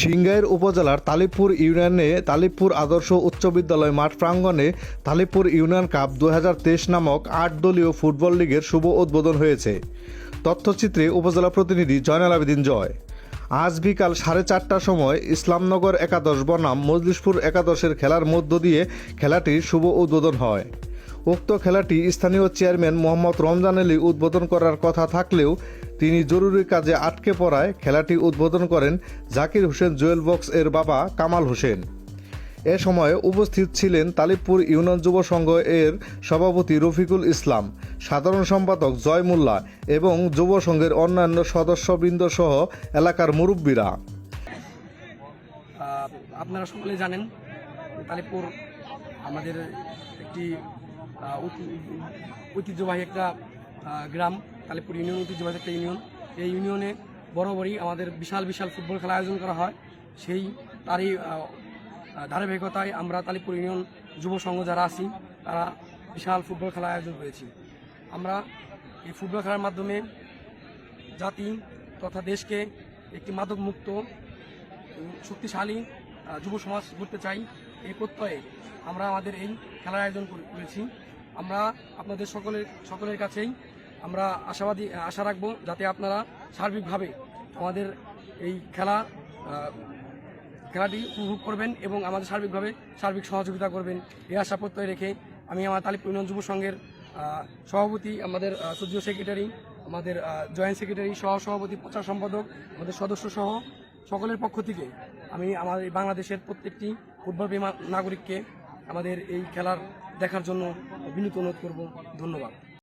সিংগাইর উপজেলার তালিপুর ইউনিয়নে তালিবপুর আদর্শ উচ্চ বিদ্যালয় মাঠ প্রাঙ্গণে তালিপুর ইউনিয়ন কাপ দু হাজার তেইশ নামক আট দলীয় ফুটবল লীগের শুভ উদ্বোধন হয়েছে। তথ্যচিত্রে উপজেলা প্রতিনিধি জয়নাল আবেদিন জয়। আজ বিকাল সাড়ে চারটার সময় ইসলামনগর একাদশ বনাম মজলিশপুর একাদশের খেলার মধ্য দিয়ে খেলাটির শুভ উদ্বোধন হয়। উক্ত খেলাটি স্থানীয় চেয়ারম্যান মোহাম্মদ রমজান আলী উদ্বোধন করার কথা থাকলেও তিনি জরুরি কাজে আটকে পড়ায় খেলাটি উদ্বোধন করেন জাকির হোসেন জুয়েল বক্স এর বাবা কামাল হোসেন। এ সময় উপস্থিত ছিলেন তালিবপুর ইউনিয়ন যুব সংঘ এর সভাপতি রফিকুল ইসলাম, সাধারণ সম্পাদক জয় মোল্লা এবং যুব সংঘের অন্যান্য সদস্যবৃন্দ সহ এলাকার মুরব্বীরা। আপনারা সকলে জানেন তালিপুর আমাদের একটি ঐতিহ্যবাহী একটা গ্রাম। তালিপুর ইউনিয়ন ঐতিহ্যবাহী একটা ইউনিয়ন। এই ইউনিয়নে বরাবরই আমাদের বিশাল বিশাল ফুটবল খেলা আয়োজন করা হয়। সেই তারই ধারাবাহিকতায় আমরা তালিপুর ইউনিয়ন যুব সংঘ যারা আছি, তারা বিশাল ফুটবল খেলা আয়োজন করেছি। আমরা এই ফুটবল খেলার মাধ্যমে জাতি তথা দেশকে একটি মাদক মুক্ত শক্তিশালী যুব সমাজ করতে চাই। এই প্রত্যয়ে আমরা আমাদের এই খেলার আয়োজন করে- করেছি। আমরা আপনাদের সকলের সকলের কাছেই আমরা আশাবাদী আশা রাখব যাতে আপনারা সার্বিকভাবে আমাদের এই খেলা খেলাটি উপভোগ করবেন এবং আমাদের সার্বিকভাবে সার্বিক সহযোগিতা করবেন। এই আশা প্রত্যয় রেখে আমি আমার তালিপ ইউনিয়ন যুব সংঘের সভাপতি, আমাদের সদস্য সেক্রেটারি, আমাদের জয়েন্ট সেক্রেটারি সহ সভাপতি প্রচার সম্পাদক, আমাদের সদস্য সহ সকলের পক্ষ থেকে আমি আমাদের বাংলাদেশের প্রত্যেকটি ফুটবল প্রেমী নাগরিককে আমাদের এই খেলার দেখার জন্য বিনীত অনুরোধ করব। ধন্যবাদ।